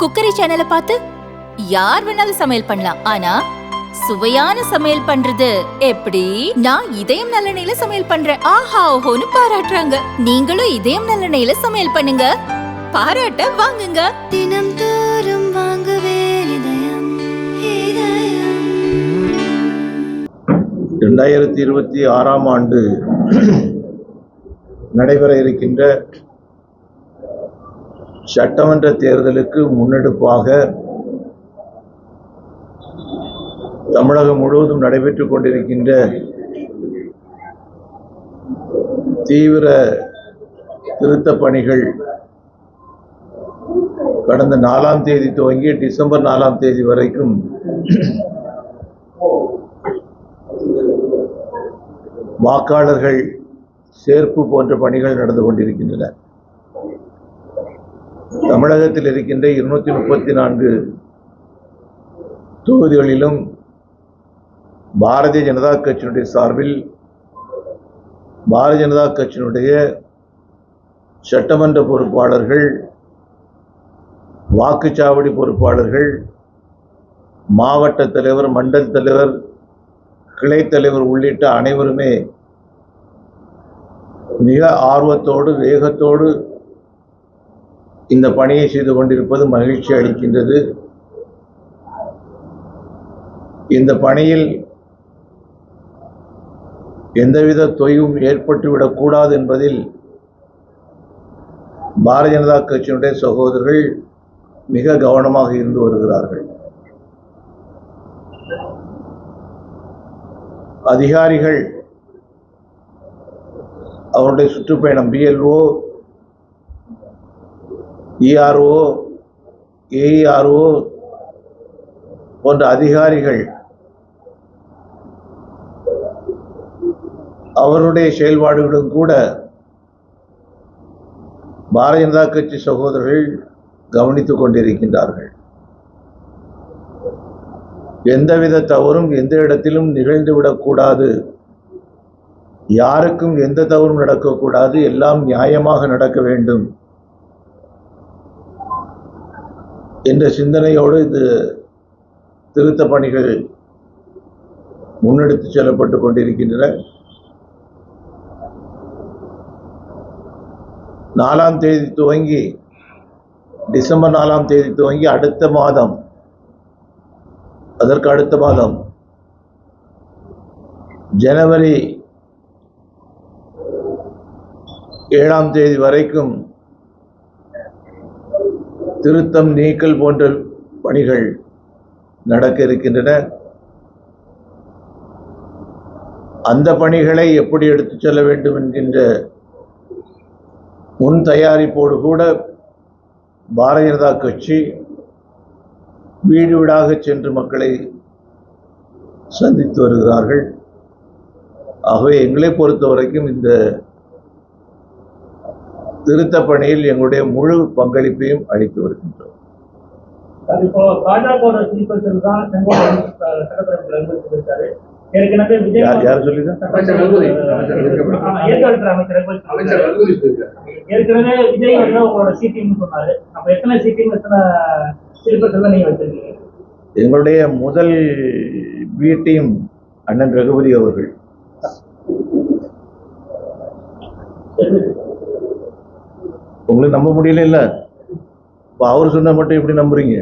Cookery சேனலை பார்த்து யார் வேணாலும் சமையல் பண்ணலாம். ஆனா சுவையான சமையல் பண்றது எப்படி? நான் இதயம் நல்லெண்ணெயில சமையல் பண்றேன். ஆஹா ஓஹோன்னு பாராட்டுறாங்க. நீங்களும் இதயம் நல்லெண்ணெயில சமையல் பண்ணுங்க. பாராட்ட வாங்குங்க. தினம் தோறும் வாங்குவே இதயம் இதயம். ரெண்டாயிரத்தி இருபத்தி ஆறாம் ஆண்டு நடைபெற இருக்கின்ற சட்டமன்ற தேர்தலுக்கு முன்னெடுப்பாக தமிழகம் முழுவதும் நடைபெற்றுக் கொண்டிருக்கின்ற தீவிர திருத்த பணிகள் கடந்த நாலாம் தேதி துவங்கி டிசம்பர் நாலாம் தேதி வரைக்கும் வாக்காளர்கள் சேர்ப்பு போன்ற பணிகள் நடந்து கொண்டிருக்கின்றன. தமிழகத்தில் இருக்கின்ற இருநூத்தி முப்பத்தி நான்கு தொகுதிகளிலும் பாரதிய ஜனதா கட்சியினுடைய சார்பில் பாரதிய ஜனதா கட்சியினுடைய சட்டமன்ற பொறுப்பாளர்கள் வாக்குச்சாவடி பொறுப்பாளர்கள் மாவட்ட தலைவர் மண்டல் தலைவர் கிளை தலைவர் உள்ளிட்ட அனைவருமே மிக ஆர்வத்தோடு வேகத்தோடு இந்த பணியை செய்து கொண்டிருப்பது மகிழ்ச்சி அளிக்கின்றது. இந்த பணியில் எந்தவித தொய்வும் ஏற்பட்டுவிடக்கூடாது என்பதில் பாரதிய ஜனதா கட்சியினுடைய சகோதரர்கள் மிக கவனமாக இருந்து வருகிறார்கள். அதிகாரிகள் அவருடைய சுற்றுப்பயணம் பிஎல்ஓ இஆர்ஓ ஏஇஆர்ஓ போன்ற அதிகாரிகள் அவருடைய செயல்பாடுகளும் கூட பாரதிய ஜனதா கட்சி சகோதரர்கள் கவனித்துக் கொண்டிருக்கின்றார்கள். எந்தவித தவறும் எந்த இடத்திலும் நிகழ்ந்துவிடக்கூடாது யாருக்கும் எந்த தவறும் நடக்கக்கூடாது. எல்லாம் நியாயமாக நடக்க வேண்டும். என்ற சிந்தனையோடு இது திருத்த பணிகள் முன்னெடுத்து செல்லப்பட்டு கொண்டிருக்கின்றன. நாலாம் தேதி துவங்கி டிசம்பர் நாலாம் தேதி துவங்கி அடுத்த மாதம் அதற்கு அடுத்த மாதம் ஜனவரி ஏழாம் தேதி வரைக்கும் திருத்தம் நீக்கல் போன்ற பணிகள் நடக்க இருக்கின்றன அந்த பணிகளை எப்படி எடுத்துச் செல்ல வேண்டும் என்கின்ற முன் தயாரிப்போடு கூட பாரதிய ஜனதா கட்சி வீடு வீடாக சென்று மக்களை சந்தித்து வருகிறார்கள். ஆகவே எங்களை பொறுத்த வரைக்கும் இந்த திருத்த பணியில் எங்களுடைய முழு பங்களிப்பையும் அளித்து வருகின்றோம் யார் யார் சொல்லுங்க அமைச்சர் ரகுபதி. அமைச்சர் ரகுபதி. ஆ, ஏற்காடு அமைச்சர் ரகுபதி அமைச்சர் சொல்லிருக்காரு. ரகுபதி போயிருக்காரு ஏற்கனவே விஜய் வந்து உங்களோட சிடிஎம் சொன்னாரு அப்ப எத்தனை சிடிஎம் எத்தனை ஸ்லீப்பர் செல் நீங்க வச்சிருக்கீங்க எங்களுடைய முதல் டீம் அண்ணன் ரகுபதி அவர்கள் உங்களுக்கு நம்ப முடியல இல்ல இப்போ அவர் சொன்னா மட்டும் எப்படி நம்புறீங்க?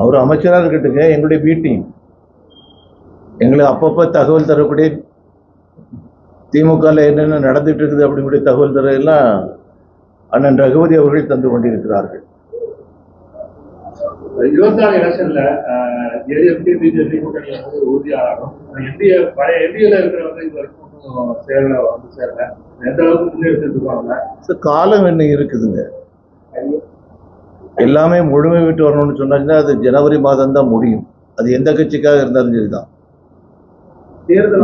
அவர் அமைச்சராக இருக்கட்டுங்க எங்களுடைய பி டீம் எங்களுக்கு அப்பப்போ தகவல் தரக்கூடிய திமுகவில் என்னென்ன நடந்துட்டு இருக்குது அப்படிங்கக்கூடிய தகவல் தர எல்லாம் அண்ணன் ரகுபதி அவர்கள் தந்து கொண்டிருக்கிறார்கள். இருபத்தி நாலு எலெக்ஷன்ல ஏடிஎம்கே பிஜேபி கூட்டணி வந்து உறுதியாகும் என்டிஏ பழைய என்டிஏல இருக்கிறவங்க இது வரைக்கும் சேரல வந்து சேரல. காலம் என்ன இருக்குதுங்க? எல்லாமே முழுமை விட்டு வரணும்னு சொன்னாங்கன்னா அது ஜனவரி மாதம் தான் முடியும். அது எந்த கட்சிக்காக இருந்தாலும் சரிதான்.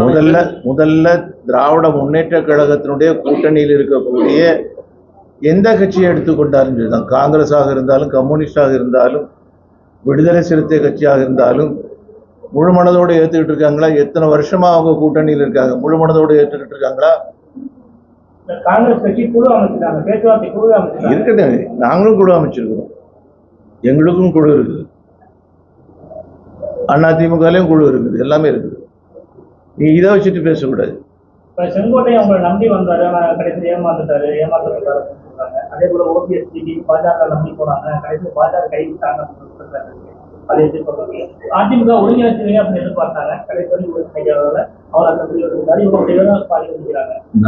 முதல்ல முதல்ல திராவிட முன்னேற்ற கழகத்தினுடைய கூட்டணியில் இருக்கக்கூடிய எந்த கட்சியை எடுத்துக்கொண்டாலும் சரிதான். காங்கிரஸாக இருந்தாலும் கம்யூனிஸ்டாக இருந்தாலும் விடுதலை சிறுத்தை கட்சியாக இருந்தாலும் முழு மனதோடு ஏற்றுக்கிட்டு இருக்காங்களா? எத்தனை வருஷமா அவங்க கூட்டணியில் இருக்காங்க? முழு மனதோடு ஏற்றுக்கிட்டு இருக்காங்களா? காங்கிரஸ் கட்சி குழு அமைச்சிருக்காங்க பேச்சுவார்த்தை குழு அமைச்சிருக்காங்க இருக்கட்டும் நாங்களும் குழு அமைச்சிருக்கிறோம். எங்களுக்கும் குழு இருக்குது. அண்ணா திமுகலையும் குழு இருக்குது எல்லாமே இருக்குது. நீ இதை வச்சுட்டு பேசக்கூடாது. இப்ப செங்கோட்டை அவங்களை நம்பி வந்தாரு ஆனா கடைசியில் ஏமாந்துட்டாரு சொல்றாங்க. அதே போல ஓபிஎஸ் டிவி பாஜக நம்பி போனாங்க கடைசியில் பாஜக கைவிட்டாங்க அதை எதிர்பார்க்கறாங்க அதிமுக ஒருங்கிணைச்சிருங்க அப்படின்னு எதிர்பார்த்தாங்க. கடைசி வரைக்கும்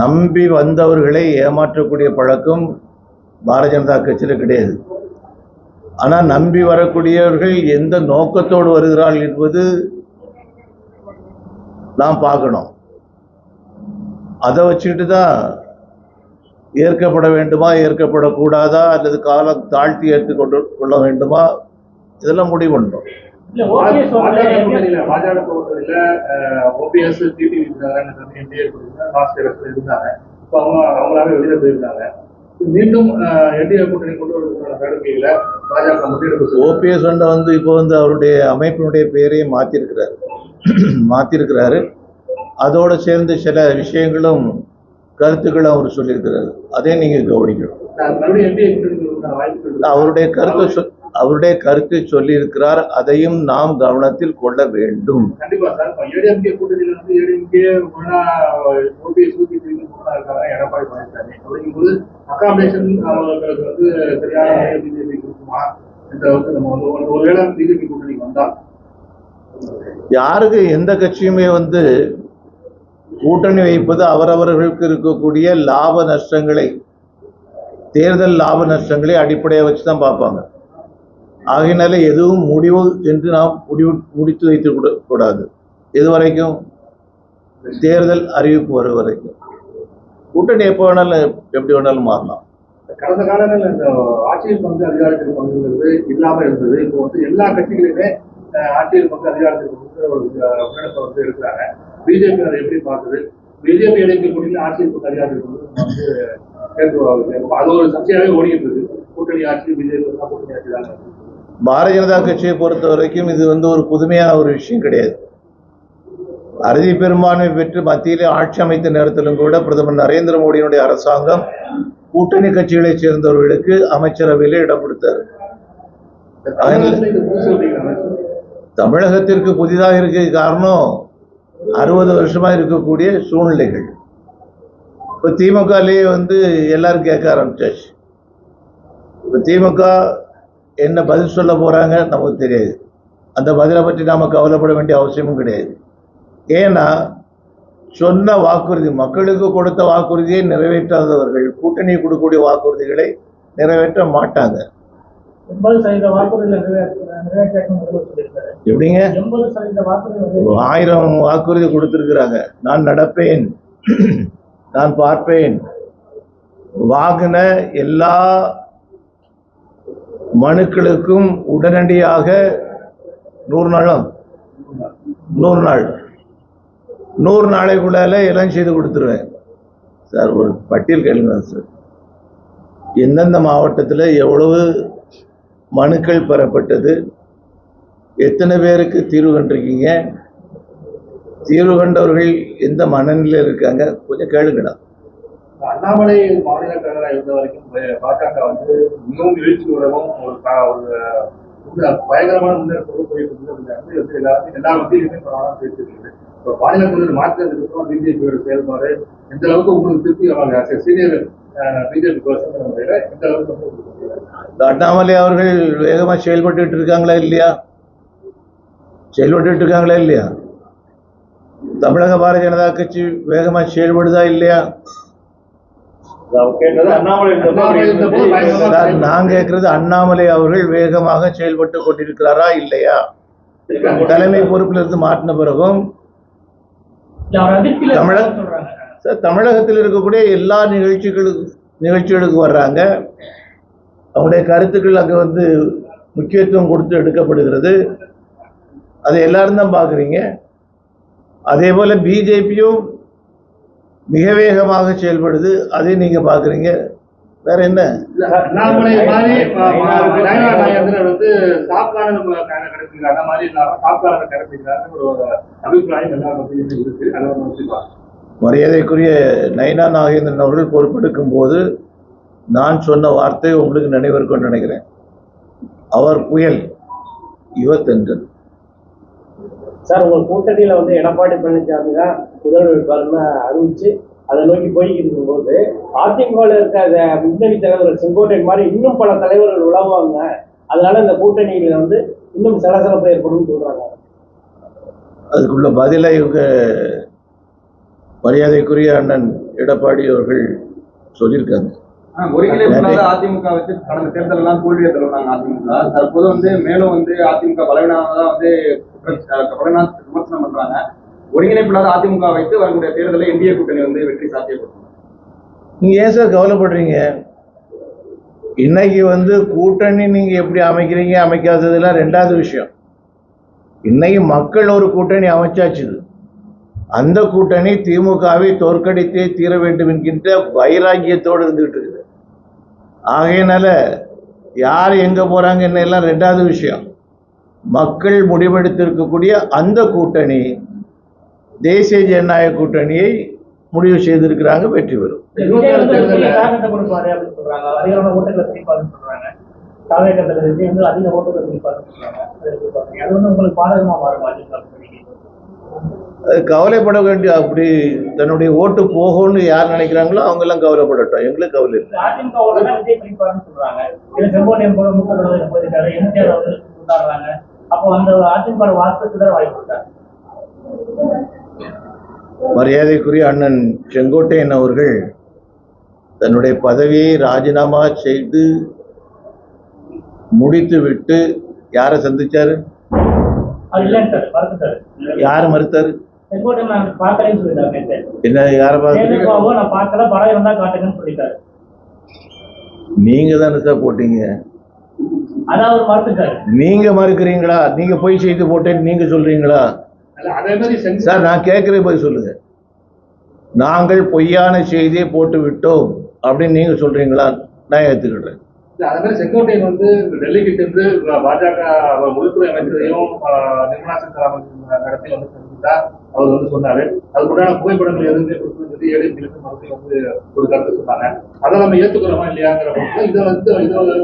நம்பி வந்தவர்களை ஏமாற்றக்கூடிய பழக்கம் பாரதிய ஜனதா கட்சியில் கிடையாது. ஆனால் நம்பி வரக்கூடியவர்கள் எந்த நோக்கத்தோடு வருகிறார்கள் என்பது நாம் பார்க்கணும். அதை வச்சுக்கிட்டு தான் ஏற்கப்பட வேண்டுமா ஏற்கப்படக்கூடாதா அல்லது காலம் தாழ்த்தி ஏற்றுக்கொண்டு கொள்ள வேண்டுமா இதெல்லாம் முடிவு பண்ணணும். பாஜக ஓபிஎஸ் டிடிவி இருந்தாங்க என்டிஏ மாஸ்டர் இருந்தாங்க. இப்போ அவங்க அவங்களாவே வெளியில போயிருந்தாங்க. மீண்டும் என்டிஏ கூட்டணி கொண்டு வரதுக்கான நடவடிக்கையில பாஜக முன்னெடுப்பு செய்யும். ஓபிஎஸ் வந்து இப்போ வந்து அவருடைய அமைப்பினுடைய பெயரையே மாற்றிருக்கிறார் மாற்றிருக்கிறாரு அதோடு சேர்ந்து சில விஷயங்களும் கருத்துக்களும் அவர் சொல்லியிருக்கிறாரு. அதையும் நீங்கள் கவனிக்கணும். அவருடைய கருத்தை அவருடைய கருத்தை சொல்லியிருக்கிறார். அதையும் நாம் கவனத்தில் கொள்ள வேண்டும். யாருக்கு எந்த கட்சியுமே வந்து கூட்டணி வைப்பது அவரவர்களுக்கு இருக்கக்கூடிய லாப நஷ்டங்களை தேர்தல் லாப நஷ்டங்களை அடிப்படையாக வச்சு தான் பார்ப்பாங்க. ஆகையினால எதுவும் முடிவு என்று நாம் முடிவு முடித்து வைத்து கூட- கூடாது. எது வரைக்கும்? தேர்தல் அறிவிப்பு வரும் வரைக்கும். கூட்டணி எப்போ வேணாலும் எப்படி வேணாலும் மாறலாம். கடந்த காலங்களில் இந்த ஆட்சியில் பங்கு அதிகாரத்தில் பங்குங்கிறது இல்லாம இருந்தது. இப்போ வந்து எல்லா கட்சிகளுமே ஆட்சியில் பங்கு அதிகாரத்தில் வந்து ஒரு அஹ், முன்னெடுப்பை வந்து இருக்கிறாங்க பிஜேபி அதை எப்படி பார்க்குது? பிஜேபி இடைக்கு கூட்டணியில் ஆட்சியில் பங்கு அதிகாரத்தில் பங்கு வந்து கேட்போம் அது ஒரு சர்ச்சையாகவே ஓடிட்டு இருக்கு. கூட்டணி ஆட்சி பிஜேபி கூட்டணி ஆட்சி தான். பாரதிய ஜனதா கட்சியை பொறுத்த வரைக்கும் இது வந்து ஒரு புதுமையான ஒரு விஷயம் கிடையாது. அறுதி பெரும்பான்மை பெற்று மத்தியிலே ஆட்சி அமைத்த நேரத்திலும் கூட பிரதமர் நரேந்திர மோடியினுடைய அரசாங்கம் கூட்டணி கட்சிகளைச் சேர்ந்தவர்களுக்கு அமைச்சரவையிலே இடம் கொடுத்தார். தமிழகத்திற்கு புதிதாக இருக்க காரணம் அறுபது வருஷமா இருக்கக்கூடிய சூழ்நிலைகள். இப்போ திமுகலேயே வந்து எல்லாரும் கேட்க ஆரம்பிச்சாச்சு. இப்போ திமுக என்ன பதில் சொல்ல போறாங்க நமக்கு தெரியாது. அந்த பதிலை பற்றி நாம கவலைப்பட வேண்டிய அவசியமும் கிடையாது. ஏன்னா சொன்ன வாக்குறுதி மக்களுக்கு கொடுத்த வாக்குறுதியை நிறைவேற்றாதவர்கள் கூட்டணி கொடுக்கக்கூடிய வாக்குறுதிகளை நிறைவேற்ற மாட்டாங்க. எப்படிங்க? ஆயிரம் வாக்குறுதி கொடுத்திருக்கிறாங்க. நான் நடப்பேன். நான் பார்ப்பேன். வாங்கின எல்லா மனுக்களுக்கும் உடனடியாக நூறு நாளும் நூறு நாள். நூறு நாளைக்குள்ளால எல்லாம் செய்து கொடுத்துருவேன். சார் ஒரு பட்டியல் கேளுங்க சார். எந்தெந்த மாவட்டத்தில் எவ்வளவு மனுக்கள் பெறப்பட்டது? எத்தனை பேருக்கு தீர்வு கண்டிருக்கீங்க? தீர்வு கண்டவர்கள் எந்த மனநிலையில் இருக்காங்க? கொஞ்சம் கேளுங்கடா அண்ணாமலை மாநில தலைவராக இருந்த வரைக்கும் பாஜக வந்து மிகவும் எழுச்சியோடவும் ஒரு ஒரு பயங்கரமான முன்னெடுப்போடு போயிட்டு இருந்தது. வந்து வந்து எல்லா மத்தியிலுமே பரவாயில்ல பேசிட்டு இப்போ மாநில தலைவர் மாற்றத்துக்கு அப்புறம் பிஜேபியோட செயல்பாடு எந்த அளவுக்கு உங்களுக்கு திருப்தி அவங்க சீனியர் பிஜேபி பர்சன் எந்த அளவுக்கு அண்ணாமலை அவர்கள் வேகமாக செயல்பட்டுட்டு இருக்காங்களா இல்லையா? செயல்பட்டுட்டு இருக்காங்களா இல்லையா? தமிழக பாரதிய ஜனதா கட்சி வேகமாக செயல்படுதா இல்லையா அண்ணாமலை இருந்தபோது பயங்கரமா சார், நான் கேட்கறது அண்ணாமலை அவர்கள் வேகமாக செயல்பட்டு கொண்டிருக்கிறாரா இல்லையா? தலைமை பொறுப்பில் இருந்து மாற்றின பிறகும் தமிழக- தமிழகத்தில் இருக்கக்கூடிய எல்லா நிகழ்ச்சிகளுக்கு நிகழ்ச்சிகளுக்கு வர்றாங்க. அவங்களுடைய கருத்துக்கள் அங்கே வந்து முக்கியத்துவம் கொடுத்து எடுக்கப்படுகிறது. அதை எல்லாரும் தான் பார்க்குறீங்க. அதே போல் பிஜேபியும் மிக வேகமாக செயல்படுது. அதையும் நீங்கள் பார்க்குறீங்க. வேற என்ன? வந்து மரியாதைக்குரிய நைனா நாகேந்திரன் அவர்கள் பொறுப்பெடுக்கும் போது நான் சொன்ன வார்த்தை உங்களுக்கு நினைவிருக்கும்னு நினைக்கிறேன். அவர் புயல் இவர் தென்றல் சார் உங்க கூட்டணியில வந்து எடப்பாடி பழனிசாமி தான் முதல் வேட்பாளர்னு அறிவிச்சு அதை நோக்கி போய்கிட்டு இருக்கும்போது அதிமுகவில் இருக்க அந்த முன்னணி தலைவர் செங்கோட்டையன் மாதிரி இன்னும் பல தலைவர்கள் உழவாங்க அதனால இந்த கூட்டணியில வந்து இன்னும் சலசலப்பு ஏற்படும் சொல்றாங்க. அதுக்குள்ள பதிலை இவங்க மரியாதைக்குரிய அண்ணன் எடப்பாடி அவர்கள் சொல்லியிருக்காங்க. அதிமுக வச்சு கடந்த தேர்தல் எல்லாம் தோல்வியை தருவாங்க அதிமுக. தற்போது வந்து மேலும் வந்து அதிமுக பலவீனமாக வந்து குற்றம் விமர்சனம் பண்றாங்க. ஒருங்கிணைப்பில்லாத அதிமுக வைத்து வரக்கூடிய தேர்தலில் என்டிஏ கூட்டணி வந்து வெற்றி சாத்தியப்படும் நீங்க ஏன் சார் கவலைப்படுறீங்க? இன்னைக்கு வந்து கூட்டணி நீங்க எப்படி அமைக்கிறீங்க அமைக்காததெல்லாம் ரெண்டாவது விஷயம். இன்னைக்கு மக்கள் ஒரு கூட்டணி அமைச்சாச்சுது. அந்த கூட்டணி திமுகவை தோற்கடித்தே தீர வேண்டும் என்கின்ற வைராக்கியத்தோடு இருந்துகிட்டு இருக்குது. ஆகையினால யார் எங்கே போகிறாங்கன்னு எல்லாம் ரெண்டாவது விஷயம். மக்கள் முடிவெடுத்திருக்கக்கூடிய அந்த கூட்டணி தேசிய ஜனநாயக கூட்டணியை முடிவு செய்திருக்கிறாங்க வெற்றி பெறும். அது கவலைப்பட வேண்டிய அப்படி தன்னுடைய ஓட்டு போகும்னு யார் நினைக்கிறாங்களோ அவங்க எல்லாம் கவலைப்படட்டும். எங்களுக்கு கவலை இல்லை. அப்போ அந்த அதிமுக வாக்கு சிதற வாய்ப்பு மரியாதைக்குரிய அண்ணன் செங்கோட்டையன் அவர்கள் தன்னுடைய பதவியை ராஜினாமா செய்து முடித்து விட்டு யாரை சந்திச்சாரு? யார் மறுத்தாரு? என்ன யாரை சொல்லிட்டாரு. நீங்க தானே சார் போட்டீங்க? நீங்க மறுக்கிறீங்களா? நீங்க பொய் செய்து போட்டேன்னு நீங்க சொல்றீங்களா? சார் நான் கேட்குறேன் போய் சொல்லுங்க. நாங்கள் பொய்யான செய்தியை போட்டு விட்டோம் அப்படின்னு நீங்க சொல்றீங்களா? நான் ஏத்துக்கிடுறேன். இல்ல, அதே மாதிரி செங்கோட்டையன் வந்து டெல்லிக்கு சென்று பாஜக உள்துறை அமைச்சரையும் நிர்மலா சீதாராமன் நடத்தி வந்து சந்தித்தா அவர் வந்து சொன்னாரு. அதுக்குண்டான புகைப்படங்கள் எதுவுமே கொடுத்து சொல்லி ஏழைகளுக்கு மறுபடியும் வந்து ஒரு கருத்து சொன்னாங்க. அதை நம்ம ஏத்துக்கிறோமா இல்லையாங்கிற இதை வந்து இதை வந்து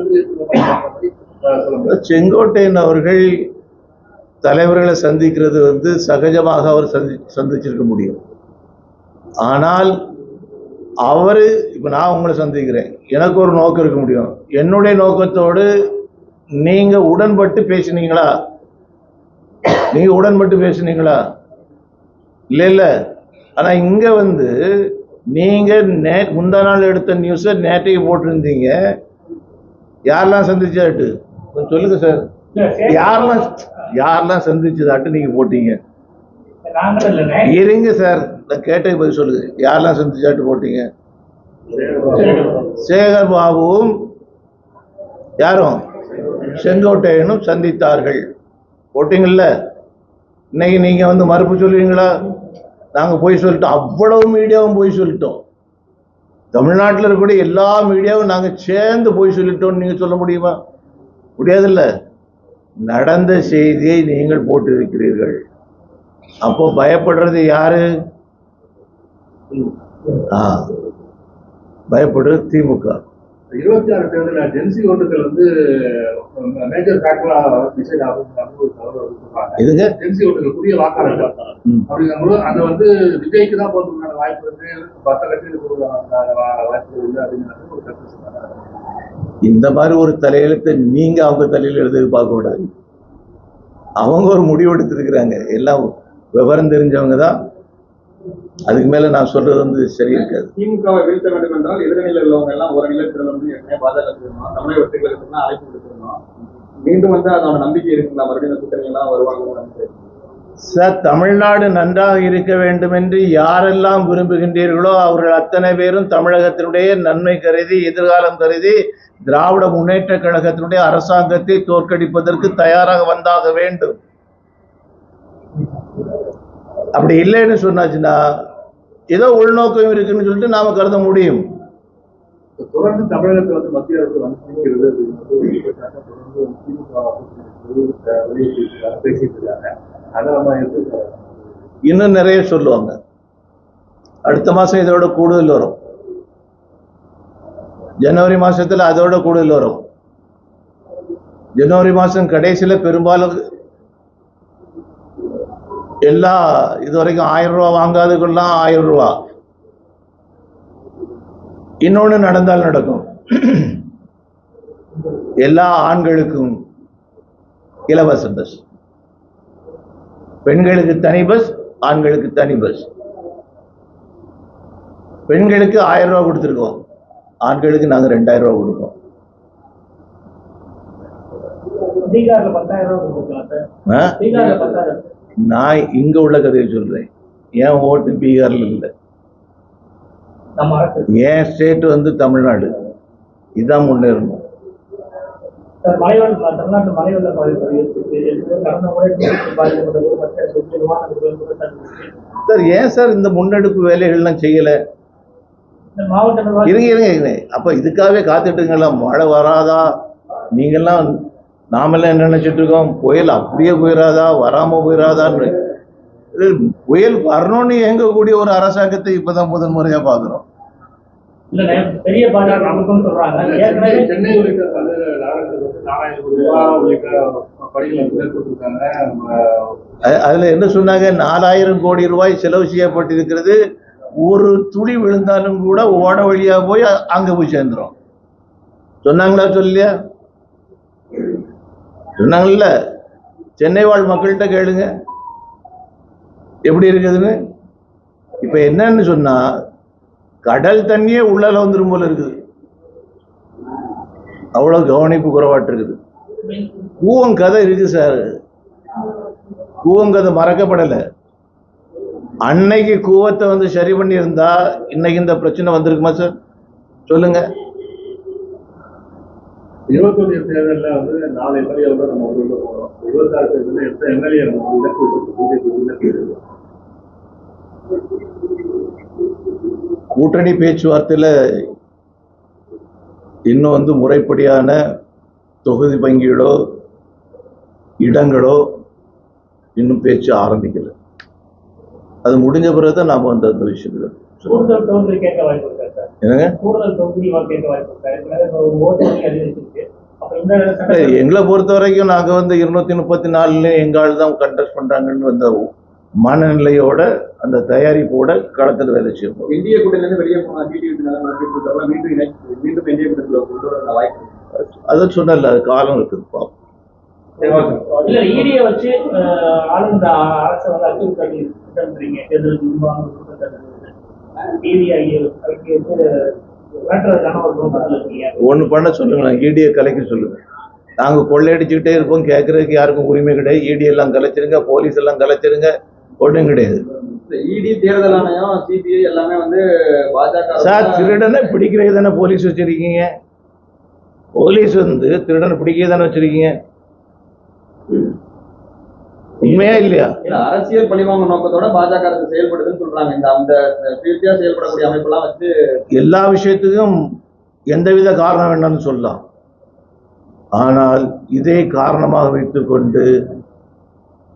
செங்கோட்டையன் அவர்கள் தலைவர்களை சந்திக்கிறது வந்து சகஜமாக அவர் சந்தி சந்திச்சிருக்க முடியும். ஆனால் அவர் இப்போ நான் உங்களை சந்திக்கிறேன். எனக்கு ஒரு நோக்கம் இருக்க முடியும். என்னுடைய நோக்கத்தோடு நீங்கள் உடன்பட்டு பேசுனீங்களா? நீங்கள் உடன்பட்டு பேசுனீங்களா? இல்லை இல்லை. ஆனால் இங்கே வந்து நீங்கள் நே முந்தா நாள் எடுத்த நியூஸை நேற்றைக்கு போட்டிருந்தீங்க. யாரெல்லாம் சந்திச்சாட்டு? கொஞ்சம் சொல்லுங்க சார் யாரெல்லாம் யாரெல்லாம் சந்திச்சதாட்டு நீங்க போட்டீங்க? இருங்க சார் நான் கேட்டது பதில் சொல்லுங்க. யாரெல்லாம் சந்திச்சாட்டு போட்டீங்க? சேகர் பாபுவும் யாரும்? செங்கோட்டையனும் சந்தித்தார்கள். போட்டீங்கல்ல? இன்னைக்கு நீங்க வந்து மறுப்பு சொல்லுவீங்களா? நாங்க போய் சொல்லிட்டோம். அவ்வளவு மீடியாவும் போய் சொல்லிட்டோம். தமிழ்நாட்டில் இருக்கக்கூடிய எல்லா மீடியாவும் நாங்க சேர்ந்து போய் சொல்லிட்டோம்னு நீங்க சொல்ல முடியுமா? முடியாதுல்ல. நடந்த செய்தியை நீங்கள் போட்டிருக்கிறீர்கள். அப்போ பயப்படுறது யாரு? ஆ. பயப்படுறது திமுக. இருபத்தி ஆறு தேர்தலில் ஜென்சி ஓட்டுகள் வந்து மேஜர் ஃபேக்டரா டிசைட் ஆகும் இதுங்க ஜென்சி ஓட்டுகள் புதிய வாக்காளர்கள். அப்படிங்கும்போது அது வந்து விஜய்க்கு தான் போறதுக்கான வாய்ப்பு இருக்கு. மற்ற கட்சிகளுக்கு வாய்ப்பு இல்லை அப்படிங்கிறது ஒரு கருத்து இந்த மாதிரி ஒரு தலையெழுத்தை நீங்க அவங்க தலையில எழுதி பார்க்கக்கூடாது அவங்க ஒரு முடிவு எடுத்துருக்குறாங்க. எல்லாம் விவரம் தெரிஞ்சவங்க தான். அதுக்கு மேல நான் சொல்றது வந்து சரி இருக்காது திமுகவை வீழ்த்த வேண்டும் என்றால் எதிர்நிலையில் உள்ளவங்க எல்லாம் ஒரு நிலத்தில் வந்து ஏற்கனவே பாஜக தமிழக வெற்றிகளுக்கு அழைப்பு கொடுத்திருந்தோம் மீண்டும் வந்து அதோட நம்பிக்கை இருக்குங்களா? மறுபடியும் கூட்டணி எல்லாம் வருவாங்க சார் தமிழ்நாடு நன்றாக இருக்க வேண்டும் என்று யாரெல்லாம் விரும்புகின்றீர்களோ அவர்கள் அத்தனை பேரும் தமிழகத்தினுடைய நன்மை கருதி எதிர்காலம் கருதி திராவிட முன்னேற்ற கழகத்தினுடைய அரசாங்கத்தை தோற்கடிப்பதற்கு தயாராக வந்தாக வேண்டும். அப்படி இல்லைன்னு சொன்னாச்சுன்னா ஏதோ உள்நோக்கம் இருக்குன்னு சொல்லிட்டு நாம கருத முடியும். தொடர்ந்து தமிழகத்தில் வந்து மத்திய அரசு பேசிட்டு இருக்காங்க அதை நம்ம இன்னும் நிறைய சொல்லுவாங்க. அடுத்த மாசம் இதோட கூடுதல் வரும். ஜனவரி மாசத்துல அதோட கூடுதல் வரும். ஜனவரி மாசம் கடைசியில பெரும்பாலும் எல்லா இது வரைக்கும் ஆயிரம் ரூபா வாங்காததுக்கெல்லாம் ஆயிரம் ரூபா. இன்னொன்னு நடந்தால் நடக்கும். எல்லா ஆண்களுக்கும் இலவச பஸ் பெண்களுக்கு தனி பஸ் ஆண்களுக்கு தனி பஸ் பெண்களுக்கு ஆயிரம் ரூபாய் கொடுத்துருக்கோம். ஆண்களுக்கு நாங்கள் ரெண்டாயிரம்? பீகார்ல பத்தாயிரம் நான் இங்க உள்ள கதையை சொல்றேன். என் ஓட்டு பீகார்ல இல்லை. என் ஸ்டேட் வந்து தமிழ்நாடு. இதான் முன்னேறணும். சார் தமிழ்நாட்டு பாதிப்பு கடந்த முறை ஏன் சார் இந்த முன்னெடுப்பு வேலைகள்லாம் செய்யல? இருங்க இருங்க இருங்க. அப்ப இதுக்காகவே காத்துட்டுங்களா மழை வராதா? நீங்கெல்லாம் நாமெல்லாம் என்ன நினைச்சிட்டு இருக்கோம்? புயல் அப்படியே போயிடாதா வராம போயிடாதான்னு புயல் வரணும்னு இயங்கக்கூடிய ஒரு அரசாங்கத்தை இப்பதான் முதன் முறையா பாக்குறோம் இல்ல பெரிய பாஜக நமக்கும் சொல்றாங்க. ஏற்கனவே சென்னை உள்ளிட்ட பல்வேறு அதுல என்ன சொன்னாங்க? நாலாயிரம் கோடி ரூபாய் செலவு செய்யப்பட்டிருக்கிறது. ஒரு துளி விழுந்தாலும் கூட ஓட வழியா போய் அங்க போய் சேர்ந்துரும். சொன்னாங்களா சொல்லலையா? சொன்னாங்கல்ல. சென்னை வாழ் மக்கள்கிட்ட கேளுங்க. எப்படி இருக்குதுன்னு? இப்ப என்னன்னு சொன்னா கடல் தண்ணியே உள்ளால வந்துரும் போல இருக்குது. அவ்வளவு கவனிப்பு குறைவாட்டு இருக்குது கூவங்கதை இருக்கு சார். கூவங்கதை மறக்கப்படலை. அன்னைக்கு கூவத்தை வந்து சரி பண்ணியிருந்தா இன்னைக்கு இந்த பிரச்சனை வந்திருக்குமா சார்? சொல்லுங்க. இருபத்தொன்னு தேர்தலில் வந்து நாலு எம்எல்ஏ நம்ம உள்ள போகிறோம் இருபத்தாறு தேர்தலில் எத்தனை எம்எல்ஏ நம்ம இலக்கு வச்சிருக்கோம்? பிஜேபி இலக்கு கூட்டணி பேச்சுவார்த்தையில் இன்னும் வந்து முறைப்படியான தொகுதி பங்கீடோ இடங்களோ இன்னும் பேச்சு ஆரம்பிக்கல. அது முடிஞ்ச பிறகு தான் நாம் வந்து அந்த விஷயத்தில் எங்களை பொறுத்த வரைக்கும் நாங்கள் வந்து இருநூத்தி முப்பத்தி நாலுல எங்க ஆள் தான் கண்டஸ்ட் பண்றாங்கன்னு வந்த மனநிலையோட அந்த தயாரிப்போட களத்தில் வேலை செய்யணும் இந்திய கூட்டணியிலிருந்து வெளியே மீண்டும் இந்திய கூட்டணிக்குள்ள கொண்டு வர வாய்ப்பு. அதை சொன்னல அது காலம் இருக்குது பாப்போம் இல்ல ஈடியை வச்சு ஆளுந்த அரசை வந்து தேர்தலுக்கு இருக்கீங்க? ஒன்று பண்ண சொல்லுங்களேன் ஈடியை கலைக்க சொல்லுங்க. நாங்க கொள்ளையடிச்சுக்கிட்டே இருப்போம் கேட்கறதுக்கு யாருக்கும் உரிமை கிடையாது. ஈடி எல்லாம் கலைச்சிருங்க போலீஸ் எல்லாம் கலைச்சிருங்க. ஒன்றும் கிடையாது. இடி தேர்தல் ஆணையம் சிபிஐ எல்லாமே வந்து பாஜக சார் திருடனை பிடிக்கிறது தானே போலீஸ் வச்சிருக்கீங்க? போலீஸ் வந்து திருடனை பிடிக்க தானே வச்சிருக்கீங்க? உண்மையா இல்லையா? இல்ல, அரசியல் பழிவாங்க நோக்கத்தோட பாஜக அரசு செயல்படுதுன்னு சொல்றாங்க. இந்த அந்த சுயேட்சையா செயல்படக்கூடிய அமைப்பெல்லாம் வச்சு எல்லா விஷயத்துக்கும் எந்தவித காரணம் வேண்டாம்னு சொல்லலாம். ஆனால் இதை காரணமாக வைத்துக்கொண்டு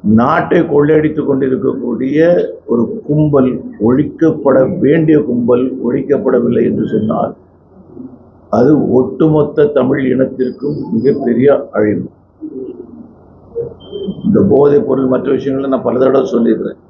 நாட்டை கொள்ளையடித்துக் கொண்டிருக்கக்கூடிய ஒரு கும்பல் ஒழிக்கப்பட வேண்டிய கும்பல் ஒழிக்கப்படவில்லை என்று சொன்னால் அது ஒட்டுமொத்த தமிழ் இனத்திற்கும் மிகப்பெரிய அழிவு. இந்த போதைப் பொருள் மற்ற விஷயங்களை நான் பல தடவை சொல்லியிருக்கிறேன்.